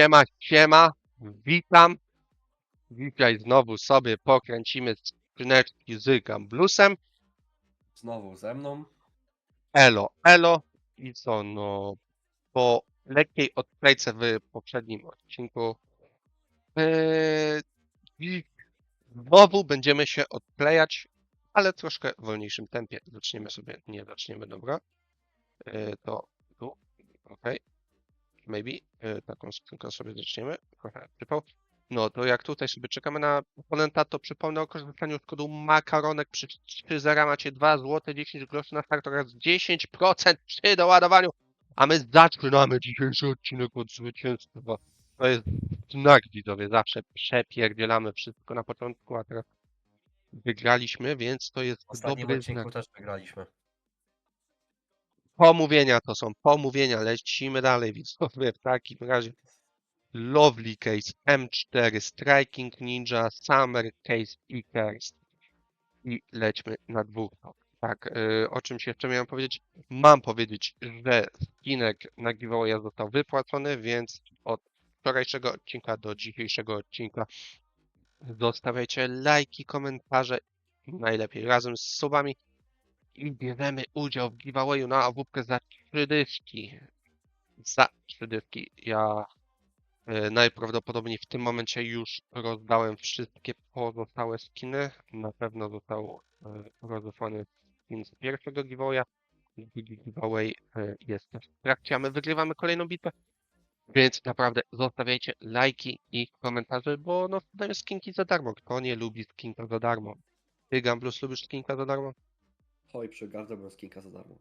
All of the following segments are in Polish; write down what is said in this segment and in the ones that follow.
Siema, siema, witam. Dzisiaj znowu sobie pokręcimy skrzyneczki z Gamblusem. Znowu ze mną. Elo, elo. I co, no, po lekkiej odklejce w poprzednim odcinku yy, znowu będziemy się odklejać, ale troszkę w wolniejszym tempie. Zaczniemy sobie, nie zaczniemy, dobra. Yy, to tu, okej. Maybe, yy, taką skrzynkę sobie zaczniemy. Trochę przypał. No to jak tutaj sobie czekamy na oponenta, to przypomnę o korzystaniu z kodu makaronek przy 3 zera macie 2 zł 10 groszy na start oraz 10% przy doładowaniu. A my zaczynamy dzisiejszy odcinek od zwycięstwa. To jest znak widzowie, zawsze przepierdzielamy wszystko na początku, a teraz wygraliśmy, więc to jest ostatnim dobry odcinku znak. też wygraliśmy. Pomówienia to są pomówienia, lecimy dalej widzowie w takim razie. Lovely Case M4, Striking Ninja, Summer Case Icarus i lećmy na dwóch. Tak, y, o czymś jeszcze miałem powiedzieć? Mam powiedzieć, że skinek na giveawaya został wypłacony, więc od wczorajszego odcinka do dzisiejszego odcinka zostawiajcie lajki, komentarze, najlepiej razem z subami i bierzemy udział w giveawayu na AWP za trzy dyszki. Za trzy dyszki. Ja e, najprawdopodobniej w tym momencie już rozdałem wszystkie pozostałe skiny. Na pewno został e, rozdany skin z pierwszego giveawaya. Drugi giveaway e, jest też w trakcie, a my wygrywamy kolejną bitwę. Więc naprawdę zostawiajcie lajki i komentarze, bo no daję skinki za darmo. Kto nie lubi skinka za darmo? Ty Gamblus lubisz skinka za darmo? Oj, przygardłbym skinka za darmo.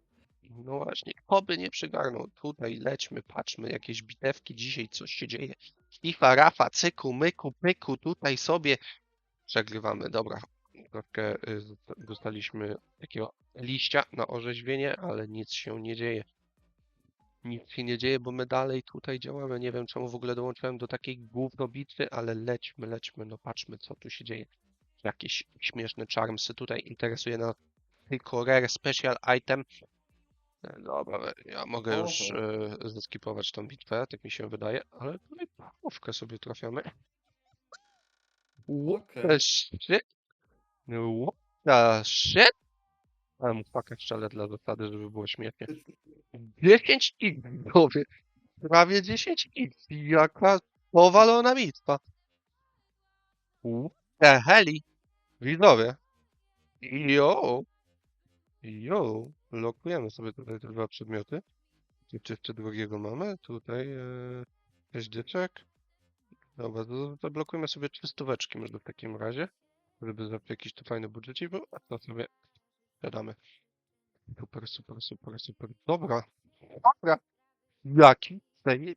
No właśnie, kto by nie przygarnął? Tutaj lećmy, patrzmy, jakieś bitewki dzisiaj, coś się dzieje. FIFA, Rafa, cyku, myku, pyku, tutaj sobie przegrywamy. Dobra, troszkę y, dostaliśmy takiego liścia na orzeźwienie, ale nic się nie dzieje. Nic się nie dzieje, bo my dalej tutaj działamy. Nie wiem, czemu w ogóle dołączyłem do takiej gówno bitwy, ale lećmy, lećmy, no patrzmy, co tu się dzieje. Jakieś śmieszne charmsy tutaj interesuje nas tylko rare special item. E, Dobra, ja mogę już Oho. e, zeskipować tą bitwę, tak mi się wydaje, ale tutaj połówkę sobie trafiamy. What Okej. the shit? What the shit? Ale mu pakę strzelę dla zasady, żeby było śmiesznie. 10 x widzowie. Prawie 10 x Jaka powalona bitwa. What the heli? Widzowie. Yo. Jo. Lokujemy sobie tutaj te dwa przedmioty. Czy jeszcze drugiego mamy? Tutaj e, dyczek. Dobra, zablokujmy sobie trzy stóweczki może w takim razie. Żeby zawsze jakiś tu fajny budżecik a to sobie dodamy. Super, super, super, super. Dobra. Dobra. Jaki tutaj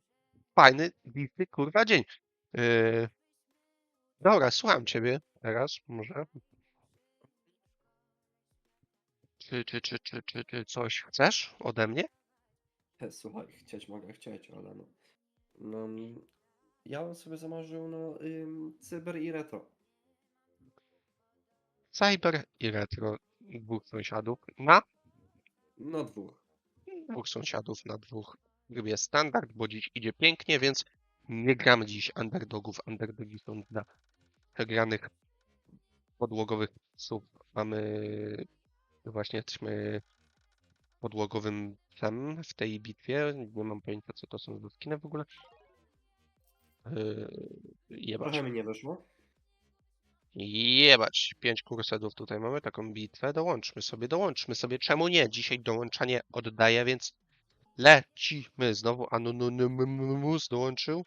fajny, bitwy, kurwa dzień. Yy... Dobra, słucham ciebie teraz, może. Czy, czy, czy, czy, czy, czy coś chcesz ode mnie? Słuchaj, chcieć mogę chcieć, ale no. No, ja bym sobie zamarzył, no, ym, cyber i retro. Cyber i retro dwóch sąsiadów na No dwóch. dwóch sąsiadów na dwóch grybie standard, bo dziś idzie pięknie, więc nie gramy dziś underdogów. Underdogi są dla przegranych podłogowych psów. Mamy właśnie jesteśmy podłogowym psem w tej bitwie. Nie mam pojęcia co to są za skiny w ogóle. Yy, jebać. Trochę mi nie wyszło. Jebać, pięć kursedów tutaj mamy, taką bitwę, dołączmy sobie, dołączmy sobie, czemu nie? Dzisiaj dołączanie oddaję, więc lecimy, znowu Anonymous dołączył,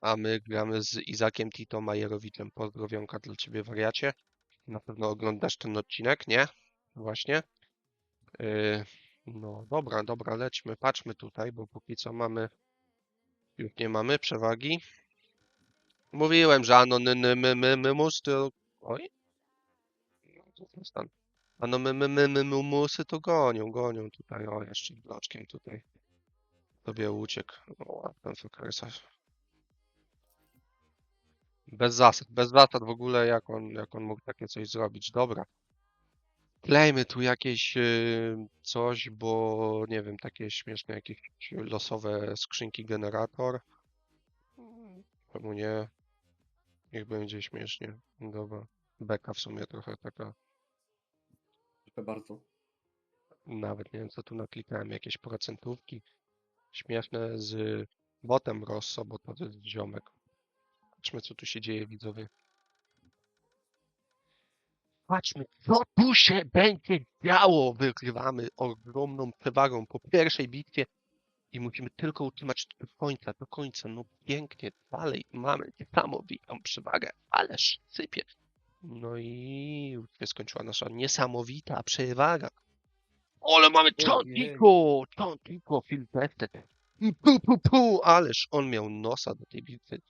a my gramy z Izakiem Tito Majerowiczem, pozdrowionka dla ciebie wariacie, na pewno oglądasz ten odcinek, nie? Właśnie. Yy, no dobra, dobra, lećmy, patrzmy tutaj, bo póki co mamy, już nie mamy przewagi. Mówiłem, że anonymous to... Oj? No. Anonymous to gonią, gonią tutaj. O, jeszcze bloczkiem tutaj. Sobie uciekł. O, ten fukrysarz. Bez zasad, bez zasad w ogóle, jak on, jak on mógł takie coś zrobić. Dobra. Klejmy tu jakieś y, coś, bo nie wiem, takie śmieszne jakieś losowe skrzynki generator. Czemu nie? Niech będzie śmiesznie. Dobra. Beka w sumie trochę taka. Proszę bardzo. Nawet nie wiem co tu naklikałem. Jakieś procentówki śmieszne z botem Rosso, bo to jest ziomek. Patrzmy co tu się dzieje widzowie. Patrzmy, co tu się będzie działo. Wygrywamy ogromną przewagą po pierwszej bitwie i musimy tylko utrzymać do końca, do końca. No pięknie, dalej mamy niesamowitą przewagę, ależ sypie. No i już się skończyła nasza niesamowita przewaga. Ale mamy Ojej. Tontico, Tontico Phil Tested. I Pu, pu, pu, ależ on miał nosa do tej bitwy.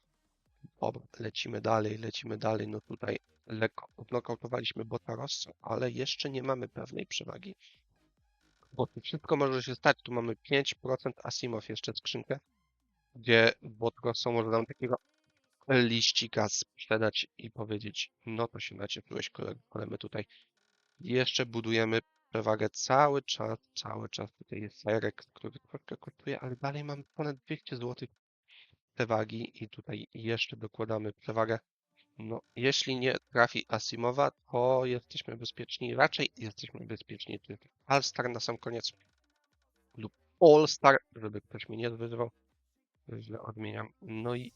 Dobra, lecimy dalej, lecimy dalej. No tutaj lekko odnokautowaliśmy Bota Rosso, ale jeszcze nie mamy pewnej przewagi. Bo tu wszystko może się stać. Tu mamy 5% Asimov jeszcze skrzynkę, gdzie Bot Rosso może nam takiego liścika sprzedać i powiedzieć, no to się nacieszyłeś kolego, ale my tutaj jeszcze budujemy przewagę cały czas, cały czas. Tutaj jest serek, który troszkę kosztuje, ale dalej mamy ponad 200 zł przewagi i tutaj jeszcze dokładamy przewagę. No, jeśli nie trafi Asimowa, to jesteśmy bezpieczni. Raczej jesteśmy bezpieczni. Jest All-Star na sam koniec lub All-Star, żeby ktoś mnie nie wyzwał. Źle odmieniam. No i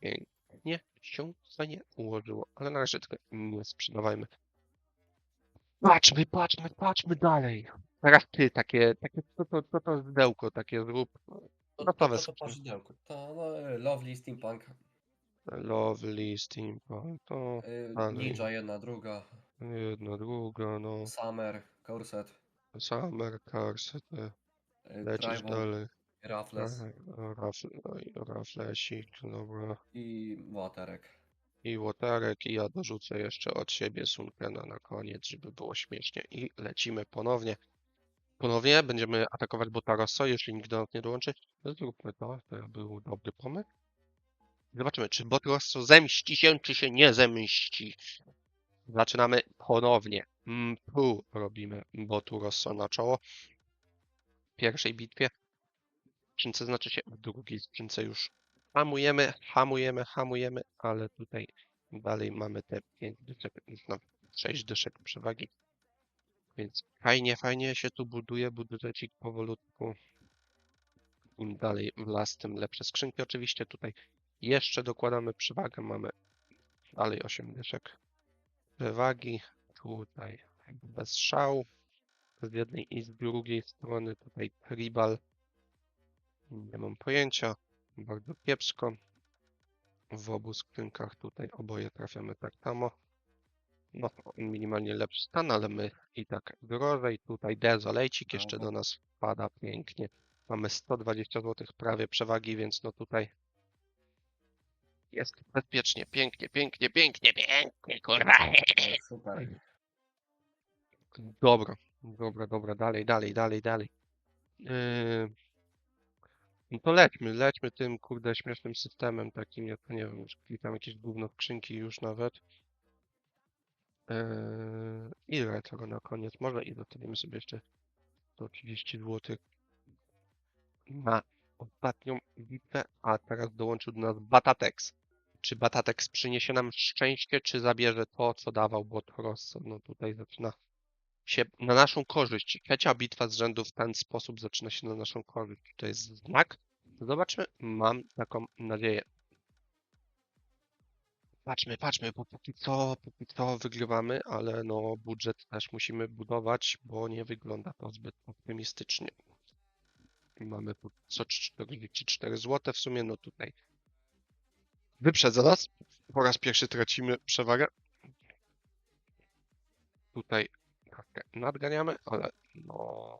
pięknie się to nie ułożyło, ale na razie tylko nie sprzedawajmy. Patrzmy, patrzmy, patrzmy dalej. Teraz ty, takie, takie, co to, co to zdełko takie zrób. To, No to, to to, październiku. To no, Lovely Steampunk. Lovely, Steampunk, to y, ale- Ninja jedna, druga. jedno, druga, no. Summer, Corset. Summer Cars, te y, lecisz Tribal, dalej. Raffles Rafle, raflesik, dobra. i Waterek. I łotarek, i ja dorzucę jeszcze od siebie Sunkena na koniec, żeby było śmiesznie. I lecimy ponownie. Ponownie będziemy atakować Botarosso, jeśli nikt do nas nie dołączy. Zróbmy to, to był dobry pomysł. Zobaczymy, czy Botarosso zemści się, czy się nie zemści. Zaczynamy ponownie. Mpu robimy Botu Rosso na czoło. W pierwszej bitwie. Skrzynce znaczy się w drugiej skrzynce już hamujemy, hamujemy, hamujemy, ale tutaj dalej mamy te 5 dyszek, no 6 dyszek przewagi. Więc fajnie, fajnie się tu buduje budżecik powolutku. Im dalej w las, tym lepsze skrzynki. Oczywiście tutaj jeszcze dokładamy przewagę, mamy dalej 8 dyszek przewagi. Tutaj bez szału. Z jednej i z drugiej strony tutaj tribal. Nie mam pojęcia. Bardzo kiepsko. W obu skrzynkach tutaj oboje trafiamy tak samo. No, minimalnie lepszy stan, ale my i tak drożej. Tutaj dezolejcik jeszcze do nas wpada pięknie. Mamy 120 zł prawie przewagi, więc no tutaj jest bezpiecznie, pięknie, pięknie, pięknie, pięknie, kurwa. Super. Dobra, dobra, dobra, dalej, dalej, dalej, dalej. Yy... No to lećmy, lećmy tym, kurde, śmiesznym systemem takim, ja to nie wiem, już klikam jakieś gówno skrzynki już nawet. Yy... I retro na koniec, może i zostawimy sobie jeszcze 130 zł na ostatnią bitwę, a teraz dołączył do nas Batatex. Czy Batatex przyniesie nam szczęście, czy zabierze to, co dawał Bot Rosso? No tutaj zaczyna się na naszą korzyść. Trzecia bitwa z rzędu w ten sposób zaczyna się na naszą korzyść. To jest znak. Zobaczmy. Mam taką nadzieję. Patrzmy, patrzmy, bo póki co, póki co wygrywamy, ale no budżet też musimy budować, bo nie wygląda to zbyt optymistycznie. Mamy tu co 44 zł w sumie, no tutaj wyprzedza nas. Po raz pierwszy tracimy przewagę. Tutaj trochę nadganiamy, ale no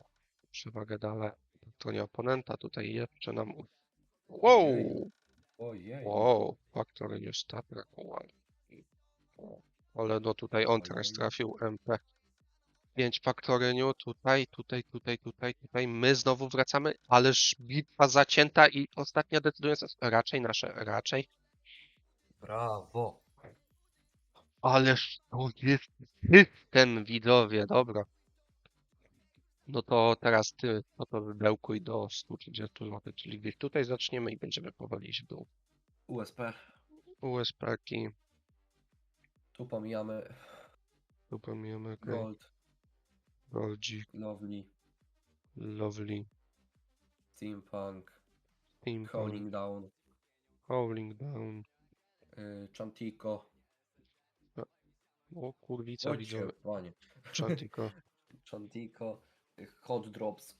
przewagę dalej po stronie oponenta. Tutaj jeszcze nam... Wow! Ojej. Wow, nie Statra, wow. Ale no tutaj on teraz trafił MP. 5 Factoryniu, tutaj, tutaj, tutaj, tutaj, tutaj. My znowu wracamy, ależ bitwa zacięta i ostatnia decydująca, raczej nasze, raczej. Brawo. Ależ to jest system, widzowie, dobra. No to teraz ty, no to wybełkuj do 130 zł, czyli gdzieś tutaj zaczniemy i będziemy powoli iść w dół. USP. USP-ki, Tu pomijamy tu pomijamy, okej. Gold, Goldzik, Lovely, Lovely, Steampunk, Steampunk, Howling Down, Howling Down. y, Chantico. O kurwica, Ojcie, widzowie. panie. Chantico, Chantico, y, Hot Drops.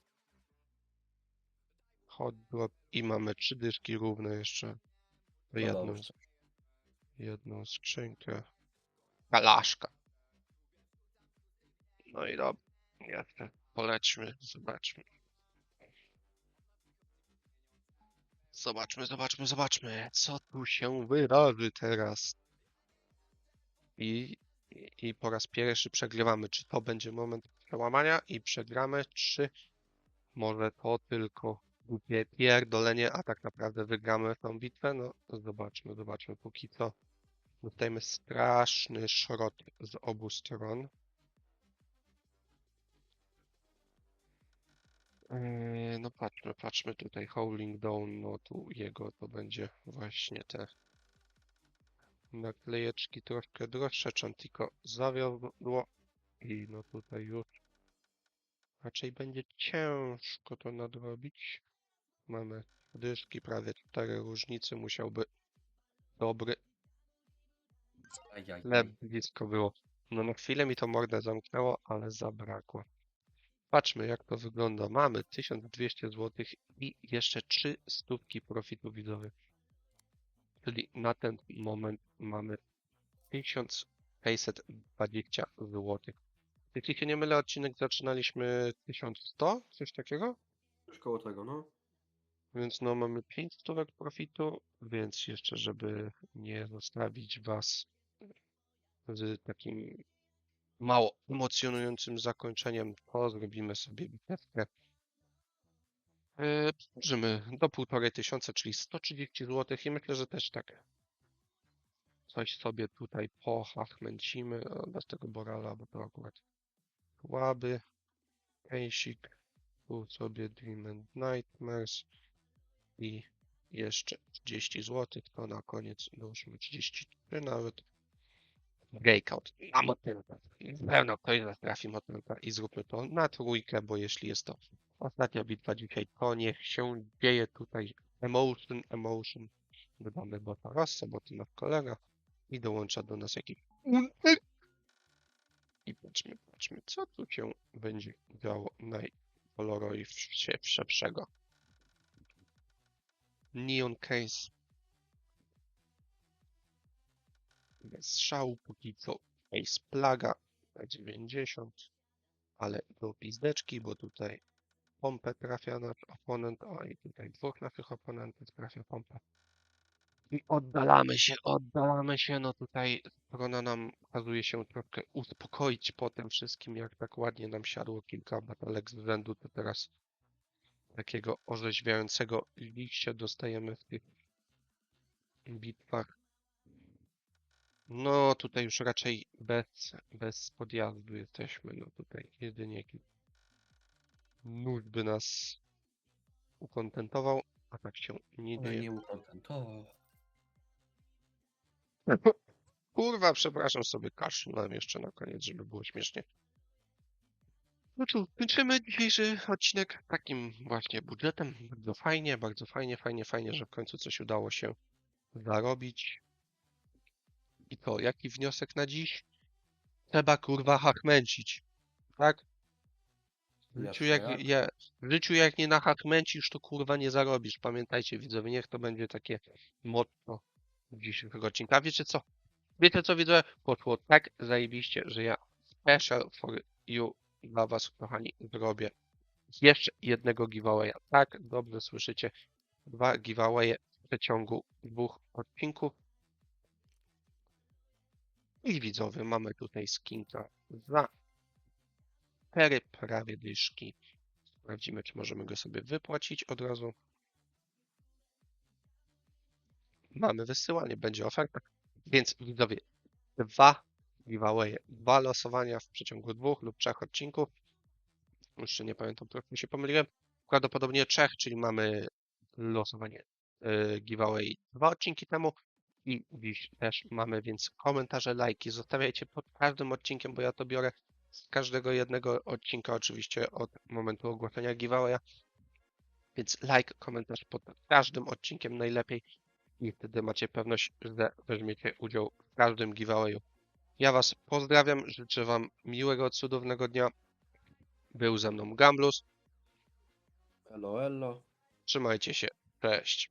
Hot Drop i mamy trzy dyszki równe jeszcze. No Jedną, dobrze. jedną skrzynkę. Kalaszka. No i dobra. Jeszcze polećmy, zobaczmy. Zobaczmy, zobaczmy, zobaczmy, co tu się wydarzy teraz. I, i, I po raz pierwszy przegrywamy. Czy to będzie moment przełamania i przegramy, czy może to tylko głupie pierdolenie, a tak naprawdę wygramy tą bitwę? No, zobaczmy, zobaczmy. Póki co dostajemy straszny szrot z obu stron. Eee, No patrzmy, patrzmy tutaj, Howling Down, no tu jego to będzie właśnie te naklejeczki troszkę droższe, Chantico zawiodło i no tutaj już raczej będzie ciężko to nadrobić. Mamy dyszki, prawie cztery różnicy, musiałby dobry Ajaj. Chleb blisko było. No na chwilę mi to mordę zamknęło, ale zabrakło. Patrzmy jak to wygląda. Mamy 1200 zł i jeszcze 3 stówki profitu widzowych. Czyli na ten moment mamy 1620 zł. Jeśli się nie mylę, odcinek zaczynaliśmy 1100, coś takiego? Już koło tego, no. Więc no mamy 5 stówek profitu, więc jeszcze żeby nie zostawić Was z takim mało emocjonującym zakończeniem, to zrobimy sobie bitewkę. Yy, Przyłożymy do półtorej tysiąca, czyli 130 zł i myślę, że też tak coś sobie tutaj pohachmęcimy, bez tego Borala, bo to akurat słaby. Kejsik, tu sobie Dream and Nightmares i jeszcze 30 zł, to na koniec dołóżmy 33 nawet. Breakout na motylka. Na pewno ktoś z nas trafi motylka i zróbmy to na trójkę, bo jeśli jest to ostatnia bitwa dzisiaj, to niech się dzieje tutaj emotion, emotion. Dodamy bota Rossa, bo to nasz kolega i dołącza do nas jakiś patrzmy, patrzmy, co tu się będzie działo najkolorowszego. Neon Case. Bez szału póki co. Ace Plaga na 90. Ale do pizdeczki, bo tutaj pompę trafia nasz oponent, o i tutaj dwóch naszych oponentów trafia pompę. I oddalamy się, oddalamy się, no tutaj strona nam okazuje się troszkę uspokoić po tym wszystkim, jak tak ładnie nam siadło kilka batalek z rzędu, to teraz takiego orzeźwiającego liścia dostajemy w tych bitwach. No tutaj już raczej bez, bez podjazdu jesteśmy, no tutaj jedynie jakiś nóż by nas ukontentował, a tak się nie dzieje. nie ukontentował. Kurwa, przepraszam sobie, kaszlnąłem jeszcze na koniec, żeby było śmiesznie. No cóż, kończymy dzisiejszy odcinek takim właśnie budżetem. Bardzo fajnie, bardzo fajnie, fajnie, fajnie, że w końcu coś udało się zarobić. I to, jaki wniosek na dziś? Trzeba kurwa hachmęcić. Tak? W życiu jak, jak? ja, w życiu jak nie to kurwa nie zarobisz. Pamiętajcie widzowie, niech to będzie takie motto dzisiejszego odcinka. Wiecie co? Wiecie co widzowie? Poszło tak zajebiście, że ja special for you dla was, kochani, zrobię jeszcze jednego giveawaya. Tak, dobrze słyszycie. Dwa giveawaye w przeciągu dwóch odcinków. I widzowie, mamy tutaj skinka za cztery prawie dyszki. Sprawdzimy, czy możemy go sobie wypłacić od razu. Mamy wysyłanie, będzie oferta. Więc widzowie, dwa giveaway. Dwa losowania w przeciągu dwóch lub trzech odcinków. Jeszcze nie pamiętam, trochę się pomyliłem. Prawdopodobnie trzech, czyli mamy losowanie y, giveaway dwa odcinki temu i dziś też mamy, więc komentarze, lajki zostawiajcie pod każdym odcinkiem, bo ja to biorę z każdego jednego odcinka, oczywiście od momentu ogłoszenia giveawaya. Więc like, komentarz pod każdym odcinkiem najlepiej i wtedy macie pewność, że weźmiecie udział w każdym giveawayu. Ja Was pozdrawiam, życzę Wam miłego, cudownego dnia. Był ze mną Gamblus. Elo, elo. Trzymajcie się. Cześć.